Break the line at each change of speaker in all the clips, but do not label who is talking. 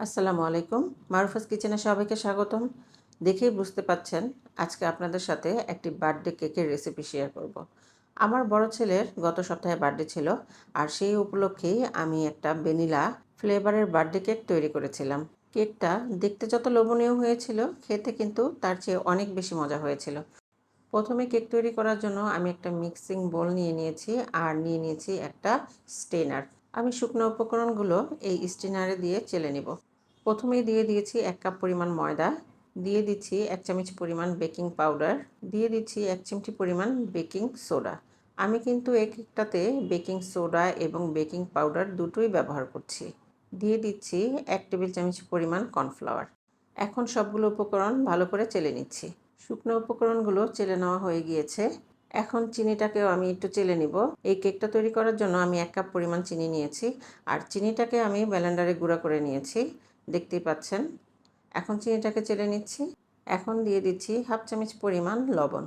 আসসালামু আলাইকুম। মারুফাস কিচেনে সবাইকে স্বাগতম। দেখেই বুঝতে পাচ্ছেন আজকে আপনাদের সাথে একটি বার্থডে কেকের রেসিপি শেয়ার করব। আমার বড় ছেলের গত সপ্তাহে বার্থডে ছিল আর সেই উপলক্ষেই আমি একটা ভ্যানিলা ফ্লেভারের বার্থডে কেক তৈরি করেছিলাম। কেকটা দেখতে যত লোভনীয় হয়েছিল, খেতে কিন্তু তার চেয়ে অনেক বেশি মজা হয়েছিল। প্রথমে কেক তৈরি করার জন্য আমি একটা মিক্সিং বোল নিয়ে নিয়েছি আর নিয়ে নিয়েছি একটা স্টেনার। আমি শুকনো উপকরণগুলো এই স্টেনারে দিয়ে চেলে নিব। প্রথমেই দিয়ে দিয়েছি এক কাপ পরিমাণ ময়দা, দিয়ে দিচ্ছি এক চামচ পরিমাণ বেকিং পাউডার, দিয়ে দিচ্ছি এক চিমটি পরিমাণ বেকিং সোডা। আমি কিন্তু এক একটাতে বেকিং সোডা এবং বেকিং পাউডার দুটোই ব্যবহার করছি। দিয়ে দিচ্ছি এক টেবিল চামচ পরিমাণ কর্নফ্লাওয়ার। এখন সবগুলো উপকরণ ভালো করে চেলে নিচ্ছি। শুকনো উপকরণগুলো চেলে নেওয়া হয়ে গিয়েছে। এখন চিনিটাকেও আমি একটু চেলে নিব। এই কেকটা তৈরি করার জন্য আমি এক কাপ পরিমাণ চিনি নিয়েছি। আর চিনিটাকে আমি ব্যালেন্ডারে গুঁড়া করে নিয়েছি। দেখতেই পাচ্ছেন। এখন চিনিটাকে চেলে নিচ্ছি। এখন দিয়ে দিচ্ছি হাফ চামচ পরিমাণ লবণ।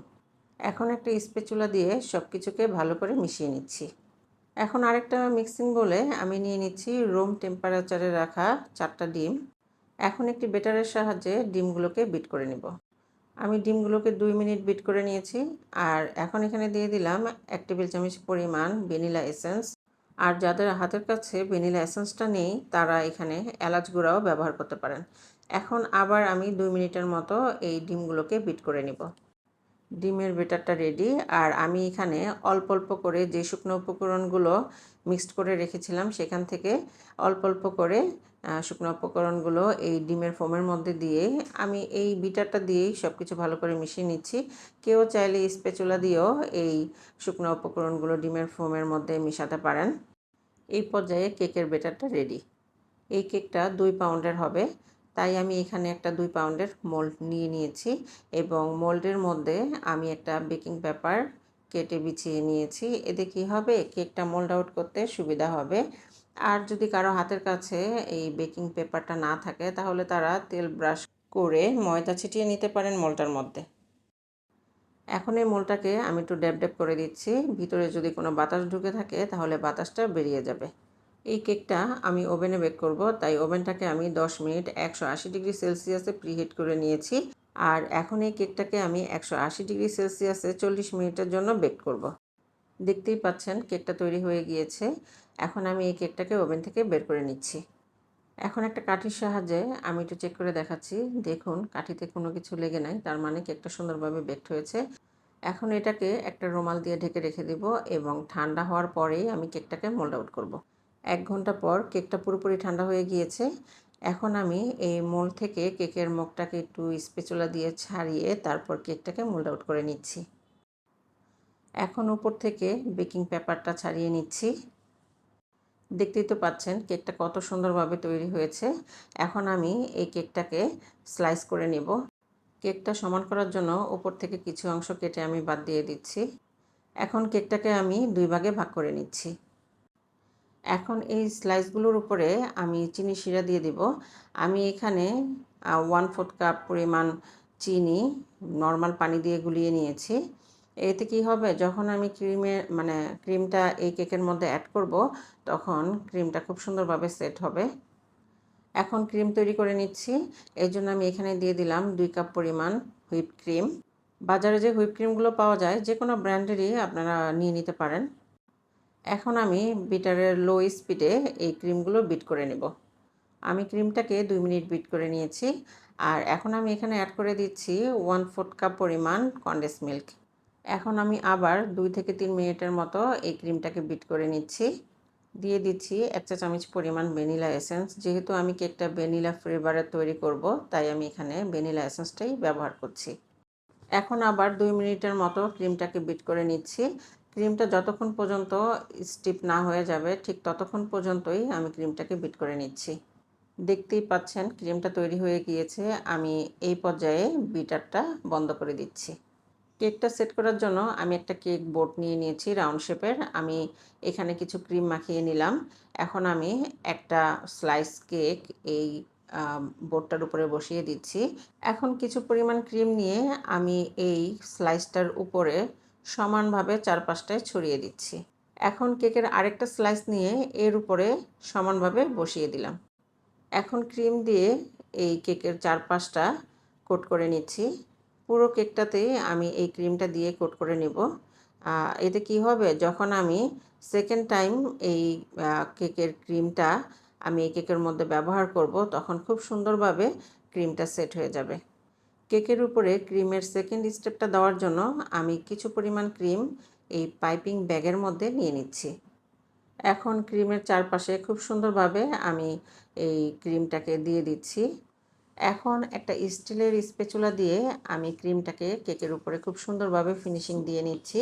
এখন একটা স্পেচুলা দিয়ে সব কিছুকে ভালো করে মিশিয়ে নিচ্ছি। এখন আরেকটা মিক্সিং বলে আমি নিয়ে নিচ্ছি রুম টেম্পারেচারে রাখা চারটা ডিম। এখন একটি বেটারের সাহায্যে ডিমগুলোকে বিট করে নিব। আমি ডিমগুলোকে দুই মিনিট বিট করে নিয়েছি। আর এখন এখানে দিয়ে দিলাম এক টেবিল চামচ পরিমাণ ভ্যানিলা এসেন্স। আর যাদের হাতের কাছে ভ্যানিলা এসেন্সটা নেই, তারা এখানে এলাচ গুঁড়াও ব্যবহার করতে পারেন। এখন আবার আমি দুই মিনিটের মতো এই ডিমগুলোকে বিট করে নিব। ডিমের বেটারটা রেডি আর আমি এখানে অল্প অল্প করে যে শুকনো উপকরণগুলো মিক্সড করে রেখেছিলাম, সেখান থেকে অল্প অল্প করে শুকনো উপকরণগুলো এই ডিমের ফোমের মধ্যে দিয়ে আমি এই বিটারটা দিয়েই সব কিছু ভালো করে মিশিয়ে নিচ্ছি। কেউ চাইলে স্পেচুলা দিয়েও এই শুকনো উপকরণগুলো ডিমের ফোমের মধ্যে মিশাতে পারেন। এই পর্যায়ে কেকের বেটারটা রেডি। এই কেকটা দুই পাউন্ডের হবে। তাই আমি এখানে একটা দুই পাউন্ডের মোল্ড নিয়ে নিয়েছি এবং মোল্ডের মধ্যে আমি একটা বেকিং পেপার কেটে বিছিয়ে নিয়েছি। এতে কী হবে? কেকটা মোল্ড আউট করতে সুবিধা হবে। আর যদি কারও হাতের কাছে এই বেকিং পেপারটা না থাকে, তাহলে তারা তেল ব্রাশ করে ময়দা ছিটিয়ে নিতে পারেন মোলটার মধ্যে। এখন এই মোলটাকে আমি একটু ড্যাব ড্যাব করে দিচ্ছি। ভিতরে যদি কোনো বাতাস ঢুকে থাকে, তাহলে বাতাসটা বেরিয়ে যাবে। এই কেকটা আমি ওভেনে বেক করব, তাই ওভেনটাকে আমি 10 মিনিট একশো আশি ডিগ্রি সেলসিয়াসে প্রিহিট করে নিয়েছি। আর এখন এই কেকটাকে আমি একশো আশি ডিগ্রি সেলসিয়াসে চল্লিশ মিনিটের জন্য বেক করব। দেখতেই পাচ্ছেন কেকটা তৈরি হয়ে গিয়েছে। এখন আমি এই কেকটাকে ওভেন থেকে বের করে নিচ্ছি। এখন একটা কাঠির সাহায্যে আমি একটু চেক করে দেখাচ্ছি। দেখুন, কাঠিতে কোনো কিছু লেগে নাই, তার মানে কেকটা সুন্দরভাবে বেকড হয়েছে। এখন এটাকে একটা রুমাল দিয়ে ঢেকে রেখে দিব এবং ঠান্ডা হওয়ার পরেই আমি কেকটাকে মোল্ড আউট করব। এক ঘণ্টা পর কেকটা পুরোপুরি ঠান্ডা হয়ে গিয়েছে। এখন আমি এই মোল থেকে কেকের মুখটাকে একটু স্পেচুলা দিয়ে ছাড়িয়ে তারপর কেকটাকে মোল্ড আউট করে নিচ্ছি। এখন উপর থেকে বেকিং পেপারটা ছাড়িয়ে নিচ্ছি। দেখতেই তো পাচ্ছেন কেকটা কত সুন্দরভাবে তৈরি হয়েছে। এখন আমি এই কেকটাকে স্লাইস করে নেব। কেকটা সমান করার জন্য উপর থেকে কিছু অংশ কেটে আমি বাদ দিয়ে দিচ্ছি। এখন কেকটাকে আমি দুই ভাগে ভাগ করে নিচ্ছি। এখন এই স্লাইসগুলোর উপরে আমি চিনি শিরা দিয়ে দিব। আমি এখানে ওয়ান ফোর্থ কাপ পরিমাণ চিনি নর্মাল পানি দিয়ে গুলিয়ে নিয়েছি। এতে কি হবে? যখন আমি ক্রিমের মানে ক্রিমটা এই কেকের মধ্যে অ্যাড করব, তখন ক্রিমটা খুব সুন্দরভাবে সেট হবে। এখন ক্রিম তৈরি করে নিচ্ছি। এই জন্য আমি এখানে দিয়ে দিলাম দুই কাপ পরিমাণ হুইপ ক্রিম। বাজারে যে হুইপ ক্রিমগুলো পাওয়া যায়, যে কোনো ব্র্যান্ডেরই আপনারা নিয়ে নিতে পারেন। এখন আমি বিটারের লো স্পিডে এই ক্রিমগুলো বিট করে নেব। আমি ক্রিমটাকে দুই মিনিট বিট করে নিয়েছি। আর এখন আমি এখানে অ্যাড করে দিচ্ছি ওয়ান ফোর্থ কাপ পরিমাণ কন্ডেন্স মিল্ক এখন আমি আবার দুই থেকে তিন মিনিটের মতো এই ক্রিমটাকে বিট করে নিচ্ছি। দিয়ে দিচ্ছি এক চা চামচ পরিমাণ ভ্যানিলা এসেন্স। যেহেতু আমি কেকটা ভ্যানিলা ফ্লেভারের তৈরি করব, তাই আমি এখানে ভ্যানিলা এসেন্সটাই ব্যবহার করছি। এখন আবার দুই মিনিটের মতো ক্রিমটাকে বিট করে নিচ্ছি। ক্রিমটা যতক্ষণ পর্যন্ত স্টিপ না হয়ে যাবে, ঠিক ততক্ষণ পর্যন্তই আমি ক্রিমটাকে বিট করে নিচ্ছি। দেখতেই পাচ্ছেন, ক্রিমটা তৈরি হয়ে গিয়েছে। আমি এই পর্যায়ে বিটারটা বন্ধ করে দিচ্ছি। কেকটা সেট করার জন্য আমি একটা কেক বোর্ড নিয়ে নিয়েছি রাউন্ড শেপের। আমি এখানে কিছু ক্রিম মাখিয়ে নিলাম। এখন আমি একটা স্লাইস কেক এই বোর্ডটার উপরে বসিয়ে দিচ্ছি। এখন কিছু পরিমাণ ক্রিম নিয়ে আমি এই স্লাইসটার উপরে সমানভাবে চারপাশটায় ছড়িয়ে দিচ্ছি। এখন কেকের আরেকটা স্লাইস নিয়ে এর উপরে সমানভাবে বসিয়ে দিলাম। এখন ক্রিম দিয়ে এই কেকের চারপাশটা কোট করে নিচ্ছি। পুরো কেকটাতেই আমি এই ক্রিমটা দিয়ে কোট করে নেব। এতে কি হবে? যখন আমি সেকেন্ড টাইম এই কেকের ক্রিমটা আমি এই কেকের মধ্যে ব্যবহার করব, তখন খুব সুন্দরভাবে ক্রিমটা সেট হয়ে যাবে। কেকের উপরে ক্রিমের সেকেন্ড স্টেপটা দেওয়ার জন্য আমি কিছু পরিমাণ ক্রিম এই পাইপিং ব্যাগের মধ্যে নিয়ে নিচ্ছি। এখন ক্রিমের চারপাশে খুব সুন্দরভাবে আমি এই ক্রিমটাকে দিয়ে দিচ্ছি। এখন একটা স্টিলের স্পেচুলা দিয়ে আমি ক্রিমটাকে কেকের উপরে খুব সুন্দরভাবে ফিনিশিং দিয়ে নিচ্ছি।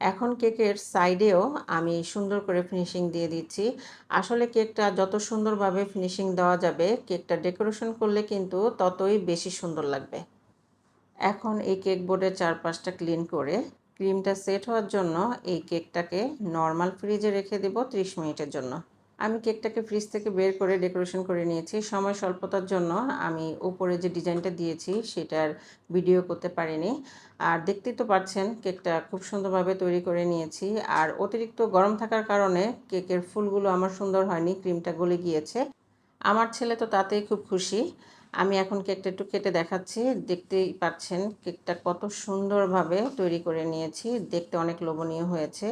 এখন কেকের সাইডেও আমি সুন্দর করে ফিনিশিং দিয়ে দিচ্ছি। আসলে কেকটা যত সুন্দরভাবে ফিনিশিং দেওয়া যাবে, কেকটা ডেকোরেশন করলে কিন্তু ততই বেশি সুন্দর লাগবে। এখন এই কেক বোর্ডের চারপাশটা ক্লিন করে ক্রিমটা সেট হওয়ার জন্য এই কেকটাকে নর্মাল ফ্রিজে রেখে দেব 30 মিনিটের জন্য। আমি কেকটাকে ফ্রিজ থেকে বের করে ডেকোরেশন করে নিয়েছি। সময় স্বল্পতার জন্য আমি উপরে যে ডিজাইনটা দিয়েছি সেটার ভিডিও করতে পারিনি। আর দেখতেই তো পাচ্ছেন, কেকটা খুব সুন্দরভাবে তৈরি করে নিয়েছি। আর অতিরিক্ত গরম থাকার কারণে কেকের ফুলগুলো আমার সুন্দর হয়নি ক্রিমটা গলে গিয়েছে। আমার ছেলে তো তাতেই খুব খুশি। আমি এখন কেকটা একটু কেটে দেখাচ্ছি। দেখতেই পাচ্ছেন, কেকটা কত সুন্দরভাবে তৈরি করে নিয়েছি। দেখতে অনেক লোভনীয় হয়েছে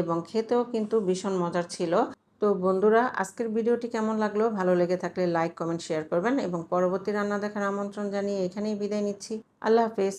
এবং খেতেও কিন্তু ভীষণ মজার ছিল। তো বন্ধুরা, আজকের ভিডিওটি কেমন লাগল? ভালো লেগে থাকলে লাইক কমেন্ট শেয়ার করবেন এবং পরবর্তী রান্না দেখার আমন্ত্রণ জানিয়ে এখানেই বিদায় নিচ্ছি। আল্লাহ হাফেজ।